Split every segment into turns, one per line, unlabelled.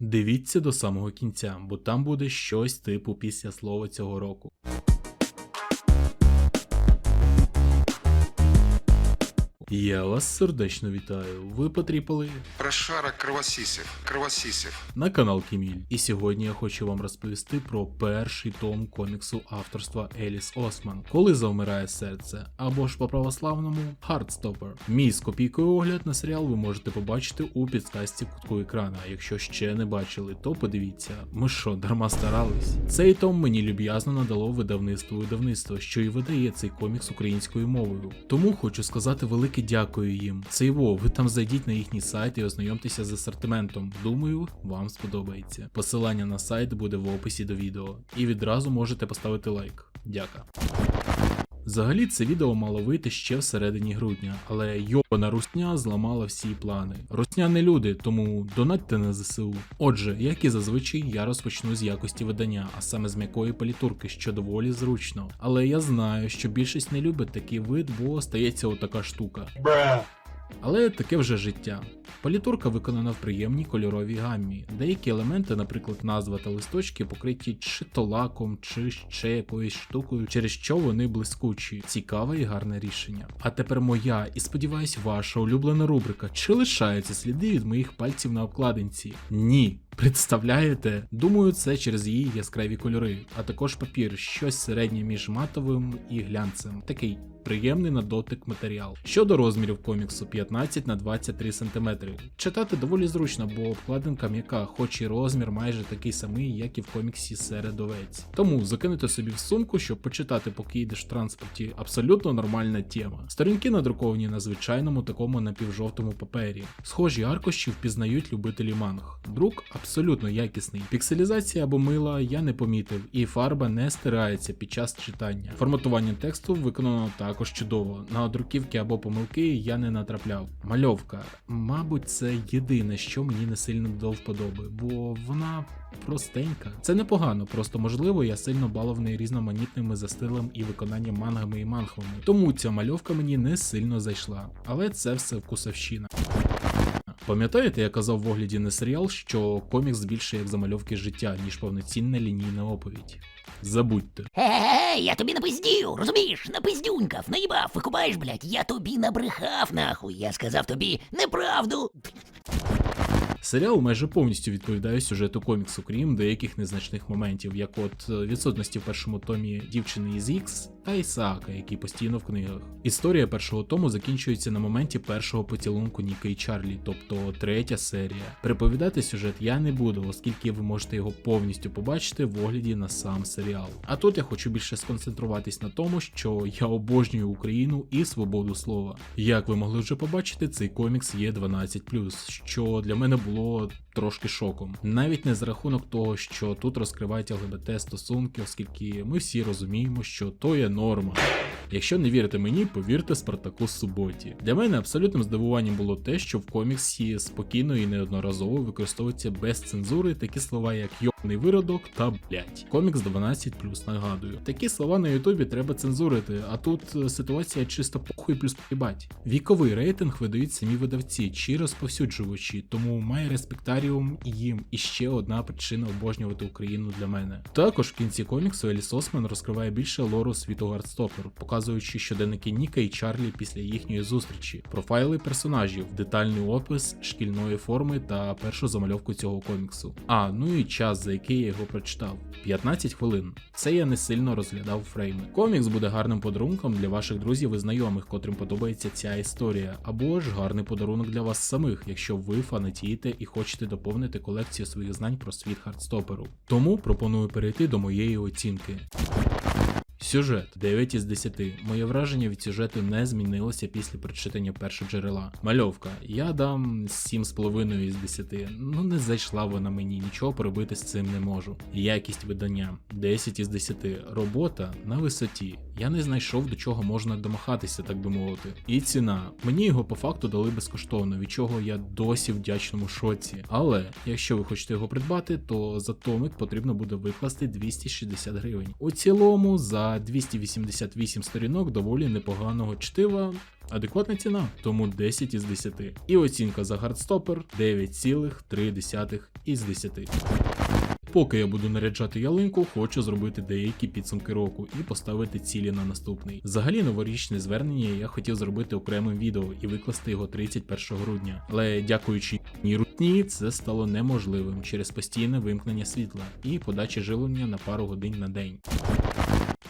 Дивіться до самого кінця, бо там буде щось типу після слова цього року. Я вас сердечно вітаю. Ви потріпали
Прошарок кровосисев, кровосисев.
на канал Кіміль. І сьогодні я хочу вам розповісти про перший том коміксу авторства Еліс Осман, коли завмирає серце, або ж по православному Heartstopper. Мій з копійкою огляд на серіал ви можете побачити у підсказці кутку екрана. А якщо ще не бачили, то подивіться, ми що, дарма старались. Цей том мені люб'язно надало видавництво видавництво, що і видає цей комікс українською мовою. Тому хочу сказати велике дякую їм. Це во, ви там зайдіть на їхній сайт і ознайомтеся з асортиментом. Думаю, вам сподобається. Посилання на сайт буде в описі до відео. І відразу можете поставити лайк. Дяка. Взагалі це відео мало вийти ще всередині грудня, але йобана русня зламала всі плани. Русня не люди, тому донатьте на ЗСУ. Отже, як і зазвичай, я розпочну з якості видання, а саме з м'якої політурки, що доволі зручно. Але я знаю, що більшість не любить такий вид, бо стається отака штука. Але таке вже життя. Палітурка виконана в приємній кольоровій гаммі. Деякі елементи, наприклад, назва та листочки, покриті чи то лаком, чи ще якоюсь штукою, через що вони блискучі. Цікаве і гарне рішення. А тепер моя і сподіваюсь, ваша улюблена рубрика. Чи лишаються сліди від моїх пальців на обкладинці? Ні. Представляєте? Думаю, це через її яскраві кольори, а також папір, щось середнє між матовим і глянцем. Такий приємний на дотик матеріал. Щодо розмірів коміксу 15 на 23 см. Читати доволі зручно, бо обкладинка м'яка, хоч і розмір майже такий самий, як і в коміксі Середовець. Тому закинути собі в сумку, щоб почитати, поки їдеш в транспорті, абсолютно нормальна тема. Сторінки надруковані на звичайному такому напівжовтому папері. Схожі аркуші впізнають любителі манг. Друк абсолютно якісний. Пікселізація або мила я не помітив, і фарба не стирається під час читання. Форматування тексту виконано також чудово. На друківки або помилки я не натрапляв. Мальовка, мабуть, це єдине, що мені не сильно до вподоби, бо вона. Простенька. Це непогано, просто можливо, я сильно балований різноманітними за стилем і виконанням мангами і манхвами. Тому ця мальовка мені не сильно зайшла. Але це все вкусовщина. Пам'ятаєте, я казав в огляді на серіал, що комікс більше як замальовки життя, ніж повноцінна лінійна оповідь. Забудьте.
Ей, я тобі напиздів, розумієш? Напиздюнькав, наїбав, викупаєш, блядь, я тобі набрехав нахуй. Я сказав тобі неправду.
Серіал майже повністю відповідає сюжету коміксу, крім деяких незначних моментів, як от е, відсутності в першому томі дівчини із Ікс та Ісаака, який постійно в книгах. Історія першого тому закінчується на моменті першого поцілунку Ніка і Чарлі, тобто третя серія. Переповідати сюжет я не буду, оскільки ви можете його повністю побачити в огляді на сам серіал. А тут я хочу більше сконцентруватись на тому, що я обожнюю Україну і свободу слова. Як ви могли вже побачити, цей комікс є 12+, що для мене було трошки шоком. Навіть не за рахунок того, що тут розкривають ЛГБТ стосунки, оскільки ми всі розуміємо, що то є норма. Якщо не вірите мені, повірте Спартаку Суботі. Для мене абсолютним здивуванням було те, що в коміксі спокійно і неодноразово використовуються без цензури такі слова, як йобний виродок та блять. Комікс 12+, нагадую. Такі слова на Ютубі треба цензурити, а тут е, ситуація чисто похуй плюс поїбать. Віковий рейтинг видають самі видавці чи розповсюджувачі, тому має респектаріум і їм. І ще одна причина обожнювати Україну для мене. Також в кінці коміксу Еліс Осман розкриває більше лору світу Гардстопер, показуючи щоденники Ніка і Чарлі після їхньої зустрічі, профайли персонажів, детальний опис шкільної форми та першу замальовку цього коміксу. А ну і час, за який я його прочитав 15 хвилин. Це я не сильно розглядав фрейми. Комікс буде гарним подарунком для ваших друзів і знайомих, котрим подобається ця історія, або ж гарний подарунок для вас самих, якщо ви фанатієте і хочете доповнити колекцію своїх знань про світ хардстоперу. Тому пропоную перейти до моєї оцінки. Сюжет 9 із 10. Моє враження від сюжету не змінилося після прочитання першого джерела. Мальовка. Я дам 7,5 із 10. Ну не зайшла вона мені, нічого поробити з цим не можу. Якість видання 10 із 10. Робота на висоті. Я не знайшов до чого можна домахатися, так би мовити. І ціна. Мені його по факту дали безкоштовно, від чого я досі вдячному шоці. Але якщо ви хочете його придбати, то за томик потрібно буде викласти 260 гривень. У цілому за за 288 сторінок доволі непоганого чтива. Адекватна ціна, тому 10 із 10. І оцінка за Hardstopper 9,3 із 10. Поки я буду наряджати ялинку, хочу зробити деякі підсумки року і поставити цілі на наступний. Взагалі новорічне звернення я хотів зробити окремим відео і викласти його 31 грудня. Але дякуючи ні рутні, це стало неможливим через постійне вимкнення світла і подачі живлення на пару годин на день.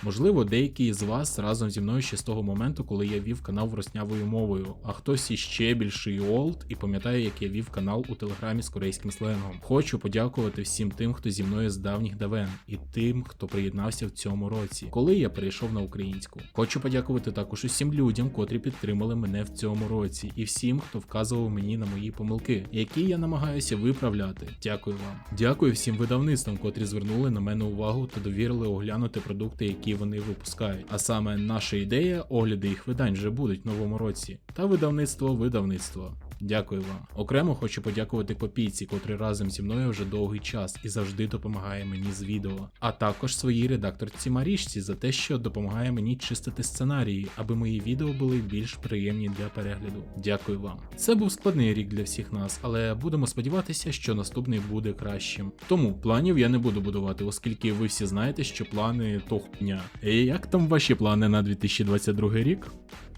Можливо, деякі з вас разом зі мною ще з того моменту, коли я вів канал роснявою мовою, а хтось іще більший олд і пам'ятає, як я вів канал у телеграмі з корейським сленгом. Хочу подякувати всім тим, хто зі мною з давніх давен, і тим, хто приєднався в цьому році, коли я перейшов на українську. Хочу подякувати також усім людям, котрі підтримали мене в цьому році, і всім, хто вказував мені на мої помилки, які я намагаюся виправляти. Дякую вам. Дякую всім видавництвам, котрі звернули на мене увагу та довірили оглянути продукти, які вони випускають. А саме наша ідея, огляди їх видань вже будуть в новому році. Та видавництво видавництво. Дякую вам. Окремо хочу подякувати Копійці, котрий разом зі мною вже довгий час і завжди допомагає мені з відео. А також своїй редакторці Марішці за те, що допомагає мені чистити сценарії, аби мої відео були більш приємні для перегляду. Дякую вам. Це був складний рік для всіх нас, але будемо сподіватися, що наступний буде кращим. Тому планів я не буду будувати, оскільки ви всі знаєте, що плани то хуйня. І як там ваші плани на 2022 рік?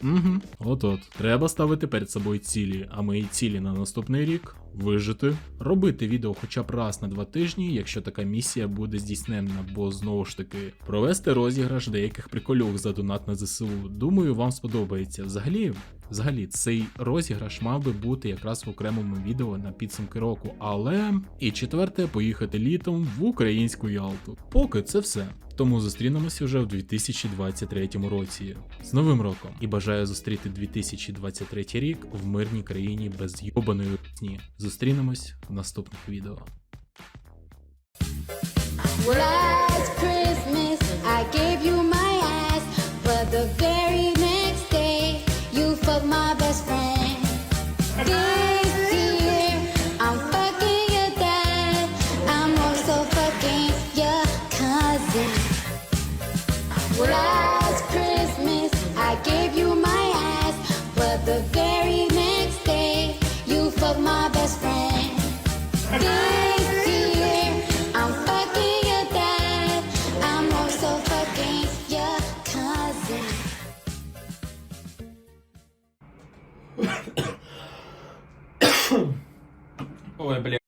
Угу, от-от. Треба ставити перед собою цілі, а мої цілі на наступний рік вижити, робити відео хоча б раз на два тижні, якщо така місія буде здійснена, бо знову ж таки провести розіграш деяких приколюх за донат на ЗСУ. Думаю, вам сподобається. Взагалі. Взагалі, цей розіграш мав би бути якраз в окремому відео на підсумки року, але і четверте поїхати літом в українську Ялту. Поки це все. Тому зустрінемося вже в 2023 році з Новим роком і бажаю зустріти 2023 рік в мирній країні без йобаної русні. Зустрінемось в наступних відео.
Christmas I gave you my ass, but the very my best friend. This year, I'm fucking your dad.
Ой, бля.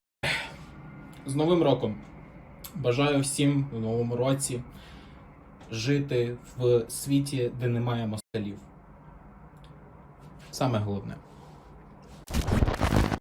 З Новим роком. Бажаю всім в новому році жити в світі, де немає москалів. Саме головне.